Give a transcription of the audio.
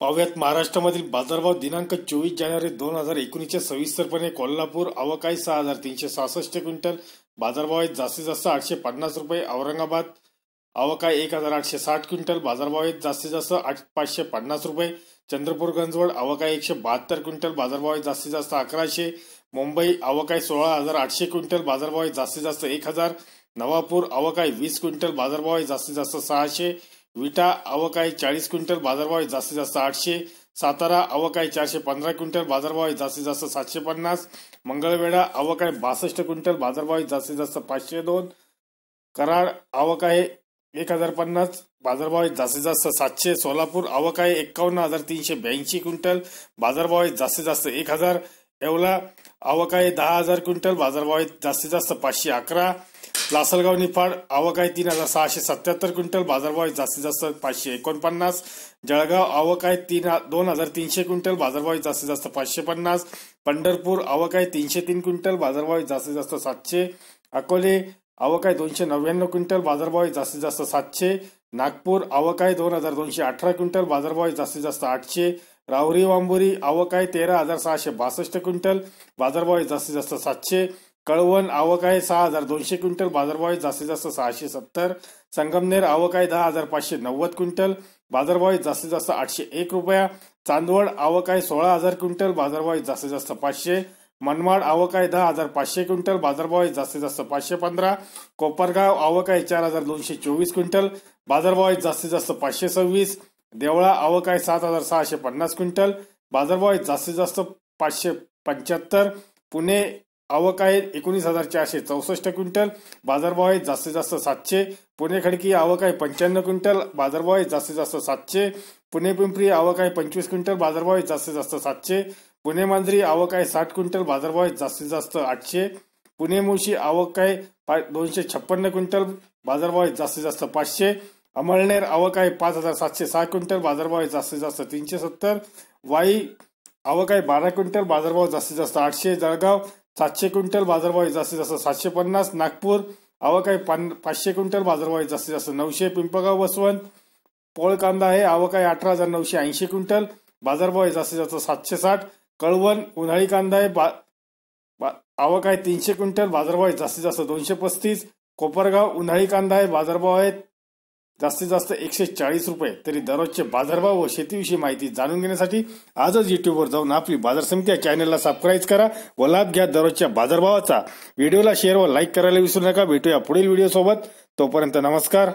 पाहुयात महाराष्ट्रामधील बाजारभाव दिनांक चोवीस जानेवारी दोन हजार एकोणीसच्या सविस्तरपणे. कोल्हापूर अवकाळी सहा हजार तीनशे सहासष्ट क्विंटल. बाजारभाव आहेत जास्तीत जास्त आठशे पन्नास रुपये. औरंगाबाद अवकाळी एक हजार आठशे साठ क्विंटल. बाजारभाव आहेत जास्तीत जास्त आठ पाचशे पन्नास रुपये. चंद्रपूर गंजवड अवकाळी एकशे बहात्तर क्विंटल. बाजारभाव आहेत जास्तीत जास्त अकराशे. मुंबई अवकाळी सोळा हजार आठशे क्विंटल. बाजारभाव आहेत जास्तीत जास्त एक हजार. नवापूर अवकाळी वीस क्विंटल. बाजारभाव आहे जास्तीत जास्त सहाशे. विटा अवकाई चाळीस क्विंटल बाजारभाव आहे जास्तीत जास्त आठशे सातारा अवकाई चारशे पंधरा क्विंटल बाजारभाव आहे जास्तीत जास्त सातशे पन्नास मंगळवेढा अवकाई बासष्ट क्विंटल बाजारभाव आहे जास्तीत जास्त पाचशे दोन कराड आहे एक हजार पन्नास बाजारभाव आहे जास्तीत जास्त सातशे सोलापूर अवकाळी एकावन्न हजार तीनशे ब्याऐंशी क्विंटल बाजारभाव आहे जास्तीत जास्त एक हजार येवला अवकाई दहा हजार क्विंटल बाजारभाव आहे जास्तीत जास्त पाचशे अकरा लासलगाव निफाड आवक तीन हजार सहाशे सत्याहत्तर क्विंटल बाजारभाव जास्तीत जास्त पाचशे एकोणपन्नास. जळगाव आवक आहे तीन दोन हजार तीनशे क्विंटल बाजारभाव जास्तीत जास्त पाचशे पन्नास. पंढरपूर आवक आहे तीनशे तीन क्विंटल बाजारभाव जास्तीत जास्त सातशे. अकोले आवक आहे दोनशे नव्याण्णव क्विंटल बाजारभाव जास्तीत जास्त सातशे. नागपूर आवक आहे दोन हजार दोनशे अठरा क्विंटल बाजारभाव जास्तीत जास्त आठशे. राहुरी वांबुरी आवक आहे तेरा हजार सहाशे बासष्ट क्विंटल बाजारभाव जास्तीत जास्त सातशे. कळवण आवक आहे सहा हजार दोनशे क्विंटल बाजारभाव आहे जास्तीत जास्त सहाशे सत्तर. संगमनेर आवक आहे दहा हजार पाचशे नव्वद क्विंटल बाजारभाव आहे जास्तीत जास्त आठशे एक रुपया. चांदवड आवक आहे सोळा हजार क्विंटल बाजारभाव आहे जास्तीत जास्त पाचशे. मनमाड आवक आहे दहा हजार पाचशे क्विंटल बाजारभाव आहे जास्तीत जास्त पाचशे पंधरा. कोपरगाव आवक आहे चार हजार दोनशे चोवीस क्विंटल बाजारभाव आहे जास्तीत जास्त पाचशे सव्वीस. देवळा आवक आहे सात हजार सहाशे पन्नास क्विंटल बाजारभाव आहे जास्तीत जास्त पाचशे पंच्याहत्तर. पुणे आवक आहे एकोणीस हजार चारशे चौसष्ट क्विंटल बाजारभाव आहे जास्तीत जास्त सातशे. पुणे खडकी आवक आहे पंच्याण्णव क्विंटल बाजारभाव आहे जास्तीत जास्त सातशे. पुणे पिंपरी आवक आहे पंचवीस क्विंटल बाजारभाव आहे जास्तीत जास्त सातशे. पुणे मांजरी आवक आहे साठ क्विंटल बाजारभाव आहे जास्तीत जास्त आठशे. पुणे मुळशी आवक आहे दोनशे छप्पन्न क्विंटल बाजारभाव आहे जास्तीत जास्त पाचशे. अमळनेर आवक आहे पाच हजार सातशे सहा क्विंटल बाजारभाव आहे जास्तीत जास्त तीनशे सत्तर. वाई आवक आहे बारा क्विंटल बाजारभाव जास्तीत जास्त आठशे. जळगाव सातशे क्विंटल बाजारभाव जास्तीत जास्त सातशे पन्नास नागपूर आवक आहे पाचशे क्विंटल बाजारभाव जास्तीत जास्त नऊशे पिंपळगाव वसवंत पोळ कांदा आहे आवक आहे अठरा हजार नऊशे ऐंशी क्विंटल बाजारभाव आहे जास्तीत जास्त सातशे साठ कळवण उन्हाळी कांदा आहे बा आवक आहे तीनशे क्विंटल बाजारभाव आहे जास्तीत जास्त दोनशे पस्तीस कोपरगाव उन्हाळी कांदा आहे बाजारभाव आहे जास्तीत जास्त एकशे चाळीस रुपये. तरी दररोजचे बाजारभाव व शेतीविषयी माहिती जाणून घेण्यासाठी आजच युट्यूबवर जाऊन आपली बाजार समिती या चॅनलला सबस्क्राईब करा व लाभ घ्या दररोजच्या बाजारभावाचा. व्हिडिओला शेअर व लाईक करायला विसरू नका. भेटूया पुढील व्हिडिओ सोबत. तोपर्यंत नमस्कार.